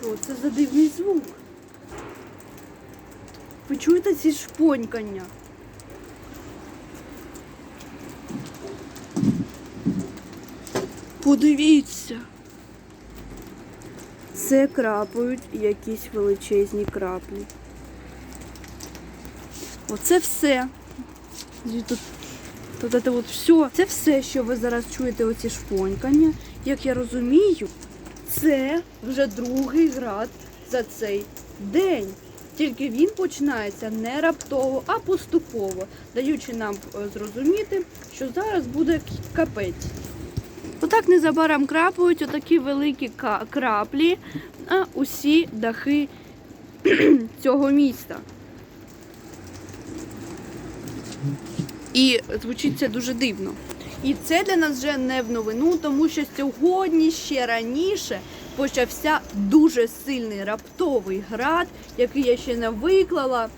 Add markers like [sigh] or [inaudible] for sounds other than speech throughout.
Що це за дивний звук? Ви чуєте ці шпонькання? Подивіться. Це крапають якісь величезні краплі. Оце все. Тут, тут це от все. Це все, що ви зараз чуєте, оці шпонькання. Як я розумію, це вже другий град за цей день. Тільки він починається не раптово, а поступово, даючи нам е, зрозуміти, що зараз буде капець. Отак незабаром крапають отакі великі краплі на усі дахи [clears throat] цього міста. І звучить це дуже дивно. І це для нас вже не в новину, тому що сьогодні ще раніше почався дуже сильний раптовий град, який я ще не виклала.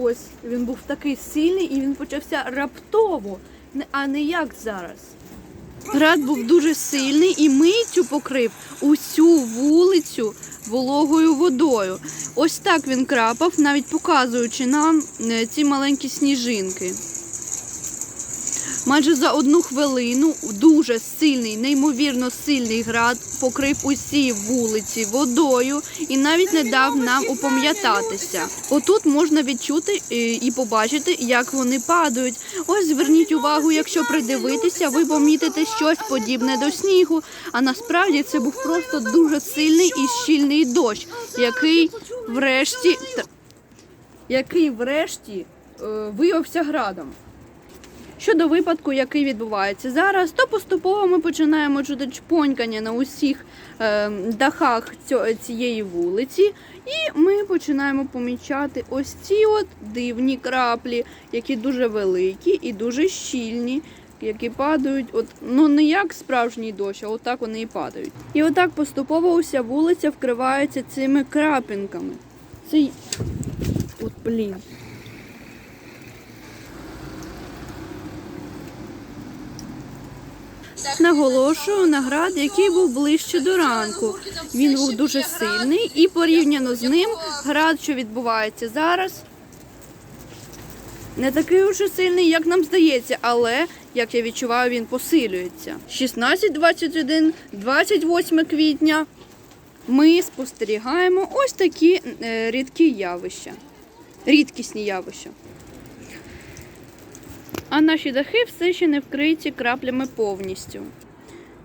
Ось він був такий сильний і він почався раптово, а не як зараз. Град був дуже сильний і миттю покрив усю вулицю вологою водою. Ось так він крапав, навіть показуючи нам е, ці маленькі сніжинки. Майже за одну хвилину дуже сильний, неймовірно сильний град покрив усі вулиці водою і навіть не дав нам упам'ятатися. Отут можна відчути е, і побачити, як вони падають. Ось зверніть увагу, якщо придивитися, ви помітите щось подібне до снігу. А насправді це був просто дуже сильний і щільний дощ, який врешті який врешті е, виявився градом. Щодо випадку, який відбувається зараз, то поступово ми починаємо чути чпонькання на усіх е, дахах цієї вулиці, і ми починаємо помічати ось ці от дивні краплі, які дуже великі і дуже щільні, які падають, от ну не як справжній дощ, а отак вони і падають. І отак поступово уся вулиця вкривається цими крапінками. Це от блін. Наголошую на град, який був ближче до ранку. Він був дуже сильний, і порівняно з ним град, що відбувається зараз, не такий уже сильний, як нам здається, але як я відчуваю, він посилюється. 16, 21, 28 квітня. Ми спостерігаємо ось такі е, рідкі явища, рідкісні явища. А наші дахи все ще не вкриті краплями повністю.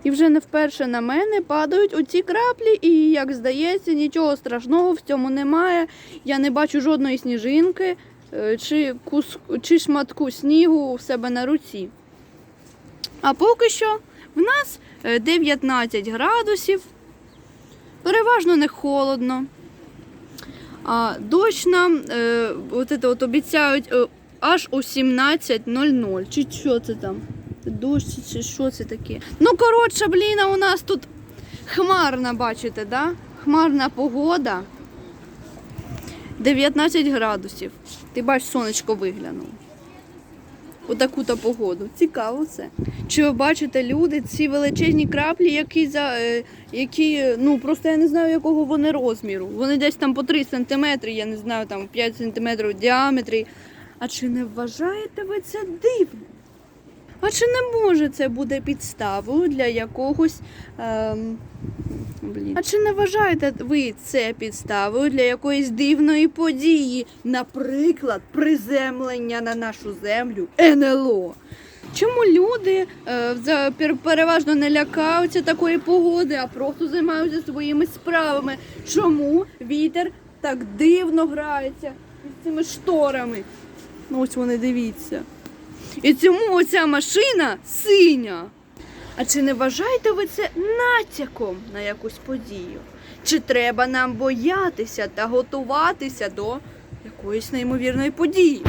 І вже не вперше на мене падають оці краплі, і, як здається, нічого страшного в цьому немає. Я не бачу жодної сніжинки е, чи, кус... чи шматку снігу у себе на руці. А поки що в нас е, 19 градусів, переважно не холодно. А дощ нам е, от це от обіцяють е, аж о 17.00. Чи що це там? Дощ чи що це таке? Ну, коротше, блін, у нас тут хмарна, бачите, да? Хмарна погода. 19 градусів. Ти бач, сонечко виглянуло. Отаку-то погоду. Цікаво це. Чи ви бачите люди, ці величезні краплі, які за е, які, ну просто я не знаю, якого вони розміру. Вони десь там по 3 сантиметри, я не знаю, там 5 сантиметрів в діаметрі. А чи не вважаєте ви це дивним? А чи не може це буде підставою для якогось. Ем, блін. А чи не вважаєте ви це підставою для якоїсь дивної події, наприклад, приземлення на нашу землю НЛО? Чому люди е, переважно не лякаються такої погоди, а просто займаються своїми справами? Чому вітер так дивно грається з цими шторами? Ну ось вони дивіться. І цьому оця машина синя. А чи не вважаєте ви це натяком на якусь подію? Чи треба нам боятися та готуватися до якоїсь неймовірної події?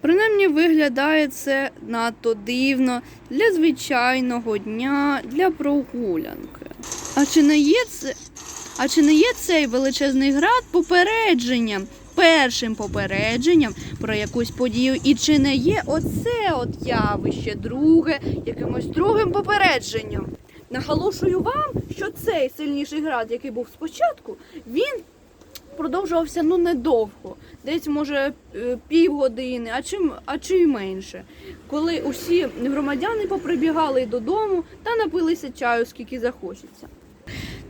Принаймні виглядає це надто дивно для звичайного дня, для прогулянки. А чи не є це, а чи не є цей величезний град попередженням, першим попередженням про якусь подію? І чи не є оце от явище друге якимось другим попередженням? наголошую вам, що цей сильніший град, який був спочатку, він продовжувався ну недовго, десь може е, півгодини, а чи, а чи й менше. Коли усі громадяни поприбігали додому та напилися чаю, скільки захочеться.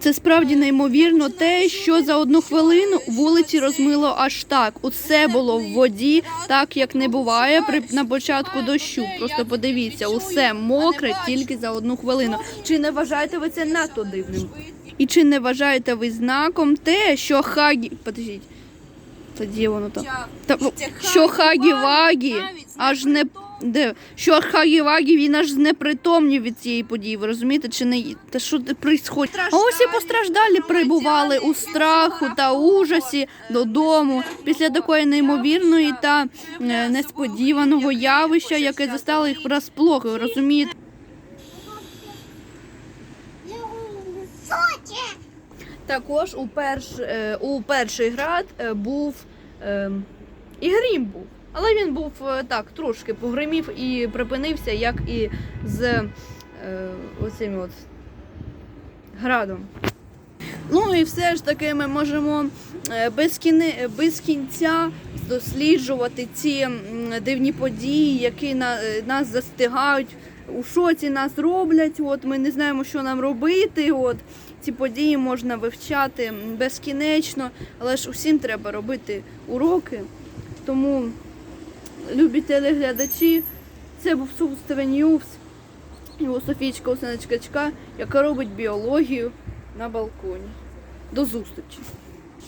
Це справді неймовірно те, що за одну хвилину вулиці розмило аж так. Усе було в воді, так як не буває при на початку дощу. Просто подивіться, усе мокре тільки за одну хвилину. Чи не вважаєте ви це надто дивним? І чи не вважаєте ви знаком те, що Хагі. Подождіть. Тоді воно там. Та, що Хагі-Вагі аж не де що Хагі-Вагі він аж знепритомнів від цієї події. Ви розумієте, чи не та що происходить? А ось і постраждалі прибували у страху та ужасі додому після такої неймовірної та е, несподіваного явища, яке застало їх врасплох. Ви розумієте? Також у, перш, е, у перший град е, був е, і грім був. Але він був е, так, трошки погримів і припинився, як і з е, оцим от градом. Ну і все ж таки ми можемо е, без, кіне, без кінця досліджувати ці дивні події, які на, е, нас застигають, у шоці нас роблять. От ми не знаємо, що нам робити. От ці події можна вивчати безкінечно, але ж усім треба робити уроки. Тому, любі телеглядачі, це був Сустеве Ньюс, його Софічка Осиночкачка, яка робить біологію на балконі. До зустрічі!